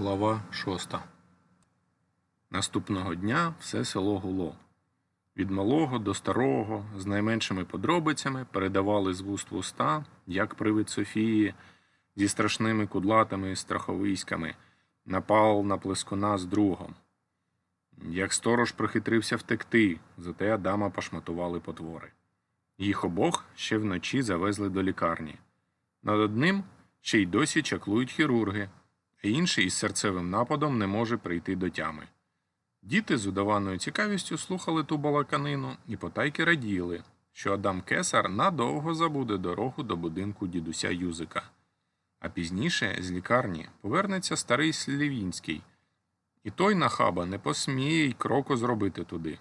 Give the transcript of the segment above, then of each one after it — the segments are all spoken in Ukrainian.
Глава 6 Наступного дня все село гуло. Від малого до старого, з найменшими подробицями, передавали з вуст в уста, як привид Софії зі страшними кудлатими страховиськами, напал на плескуна з другом. Як сторож прихитрився втекти, зате Адама пошматували потвори. Їх обох ще вночі завезли до лікарні. Над одним ще й досі чаклують хірурги, а інший із серцевим нападом не може прийти до тями. Діти з удаваною цікавістю слухали ту балаканину і потайки раділи, що Адам Кесар надовго забуде дорогу до будинку дідуся Юзика. А пізніше з лікарні повернеться старий Слівінський, і той нахаба не посміє й кроку зробити туди.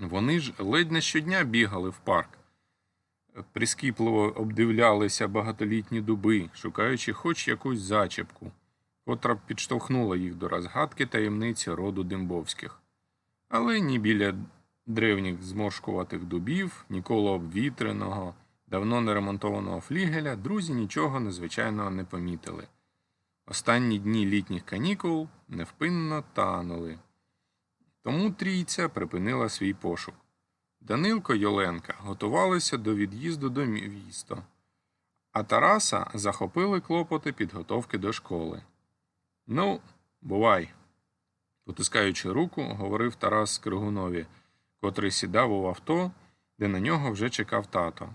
Вони ж ледь не щодня бігали в парк, прискіпливо обдивлялися багатолітні дуби, шукаючи хоч якусь зачепку, котра підштовхнула їх до розгадки таємниці роду Дембовських. Але ні біля древніх зморшкуватих дубів, ніколи обвітреного, давно не ремонтованого флігеля друзі нічого незвичайного не помітили. Останні дні літніх канікул невпинно танули. Тому трійця припинила свій пошук. Данилко й Оленка готувалися до від'їзду до міста, а Тараса захопили клопоти підготовки до школи. Ну, бувай, потискаючи руку, говорив Тарас Кригунові, котрий сідав у авто, де на нього вже чекав тато.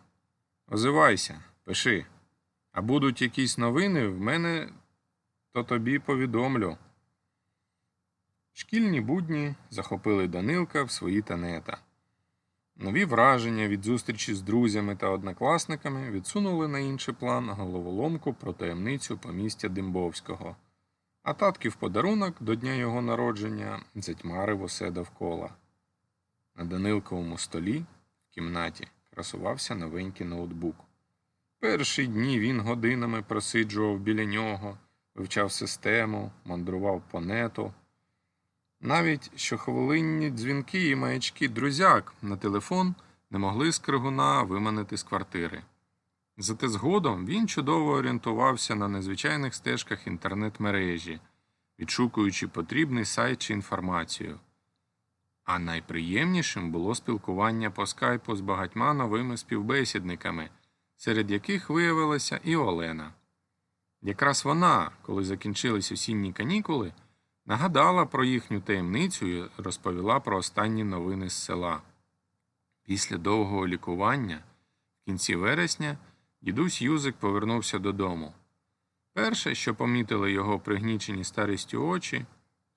Озивайся, пиши. А будуть якісь новини в мене, то тобі повідомлю. Шкільні будні захопили Данилка в свої танета. Нові враження від зустрічі з друзями та однокласниками відсунули на інший план головоломку про таємницю помістя Дембовського, а татків подарунок до дня його народження затьмарив усе довкола. На Данилковому столі в кімнаті красувався новенький ноутбук. Перші дні він годинами просиджував біля нього, вивчав систему, мандрував по нету. Навіть щохвилинні дзвінки і маячки друзяк на телефон не могли з Кригуна виманити з квартири. Зате згодом він чудово орієнтувався на незвичайних стежках інтернет-мережі, відшукуючи потрібний сайт чи інформацію. А найприємнішим було спілкування по скайпу з багатьма новими співбесідниками, серед яких виявилася і Олена. Якраз вона, коли закінчились осінні канікули, нагадала про їхню таємницю і розповіла про останні новини з села. Після довгого лікування, в кінці вересня, дідусь Юзик повернувся додому. Перше, що помітили його пригнічені старістю очі,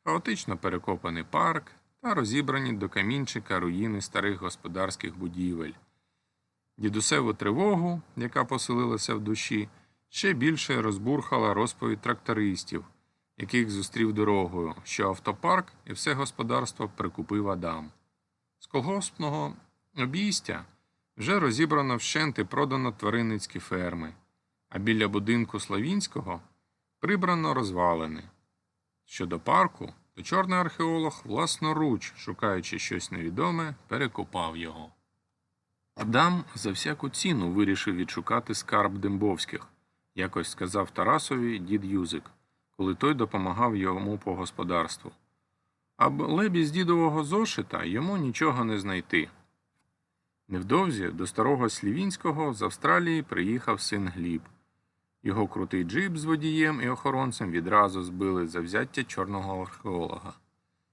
хаотично перекопаний парк та розібрані до камінчика руїни старих господарських будівель. Дідусеву тривогу, яка поселилася в душі, ще більше розбурхала розповідь трактористів, яких зустрів дорогою, що автопарк і все господарство прикупив Адам. З колгоспного обійстя вже розібрано вщент і продано тваринницькі ферми, а біля будинку Славінського прибрано розвалини. Щодо парку, то чорний археолог власноруч, шукаючи щось невідоме, перекопав його. Адам за всяку ціну вирішив відшукати скарб Дембовських, якось сказав Тарасові дід Юзик, коли той допомагав йому по господарству. Але без дідового зошита йому нічого не знайти. Невдовзі до старого Слівінського з Австралії приїхав син Гліб. Його крутий джип з водієм і охоронцем відразу збили за взяття чорного археолога,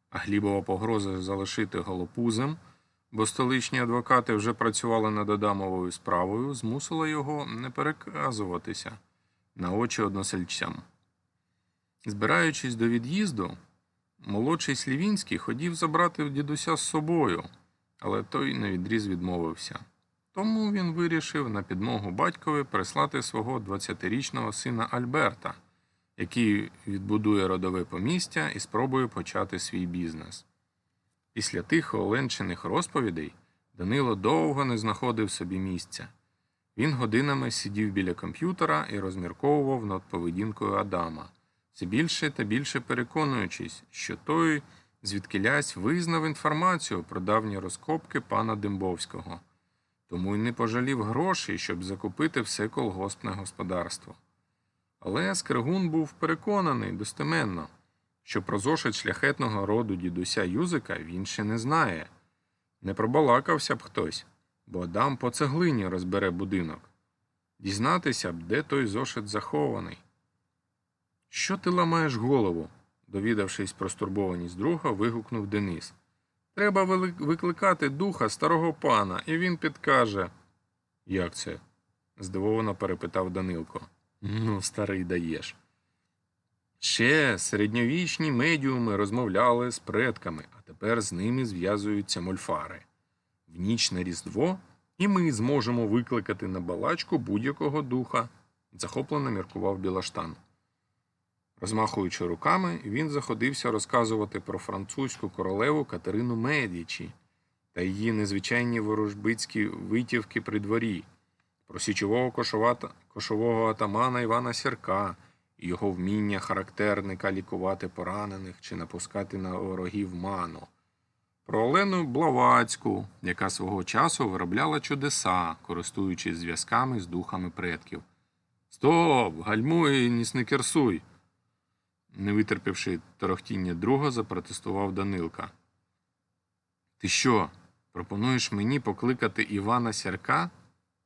а Глібова погроза залишити голопузем, бо столичні адвокати вже працювали над Адамовою справою, змусила його не переказуватися на очі односельцям. Збираючись до від'їзду, молодший Слівінський хотів забрати дідуся з собою, але той навідріз відмовився. Тому він вирішив на підмогу батькові прислати свого 20-річного сина Альберта, який відбудує родове помістя і спробує почати свій бізнес. Після тих оленчених розповідей Данило довго не знаходив собі місця. Він годинами сидів біля комп'ютера і розмірковував над поведінкою Адама, все більше та більше переконуючись, що той звідкилясь визнав інформацію про давні розкопки пана Дембовського тому й не пожалів грошей, щоб закупити все колгоспне господарство. Але Скригун був переконаний достеменно, що про зошит шляхетного роду дідуся Юзика він ще не знає. Не пробалакався б хтось, бо Адам по цеглині розбере будинок. Дізнатися б, де той зошит захований. Що ти ламаєш голову? Довідавшись про стурбованість друга, вигукнув Денис. Треба викликати духа старого пана, і він підкаже. Як це? здивовано перепитав Данилко. Ну, старий даєш. Ще середньовічні медіуми розмовляли з предками, а тепер з ними зв'язуються мольфари. В ніч на Різдво і ми зможемо викликати на балачку будь-якого духа, захоплено міркував Білаштан. Розмахуючи руками, він заходився розказувати про французьку королеву Катерину Медічі та її незвичайні ворожбицькі витівки при дворі, про січового кошового атамана Івана Сірка і його вміння характерника лікувати поранених чи напускати на ворогів ману, про Олену Блавацьку, яка свого часу виробляла чудеса, користуючись зв'язками з духами предків. Стоп! Гальмуй і не сникерсуй! Не витерпівши торохтіння друга, запротестував Данилка. Ти що, пропонуєш мені покликати Івана Сірка?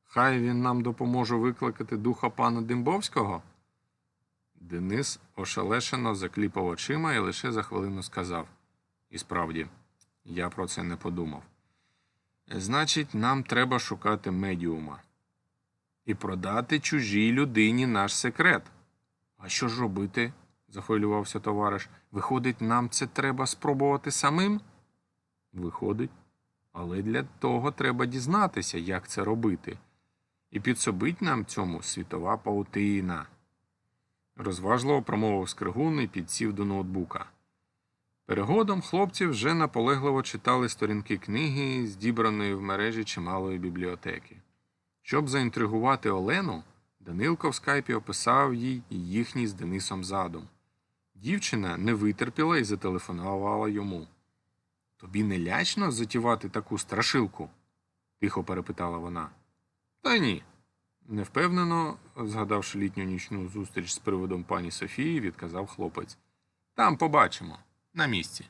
Хай він нам допоможе викликати духа пана Димбовського? Денис ошелешено закліпав очима і лише за хвилину сказав. І справді, я про це не подумав. Значить, нам треба шукати медіума і продати чужій людині наш секрет. А що ж робити? Захвилювався товариш. Виходить, нам це треба спробувати самим? Виходить. Але для того треба дізнатися, як це робити. І підсобить нам цьому світова паутина. Розважливо промовив скригун і підсів до ноутбука. Перегодом хлопці вже наполегливо читали сторінки книги, здібраної в мережі чималої бібліотеки. Щоб заінтригувати Олену, Данилко в скайпі описав їй їхній з Денисом задум. Дівчина не витерпіла і зателефонувала йому. Тобі не лячно затівати таку страшилку? тихо перепитала вона. Та ні. Невпевнено, згадавши літню нічну зустріч з приводом пані Софії, відказав хлопець. Там побачимо, на місці.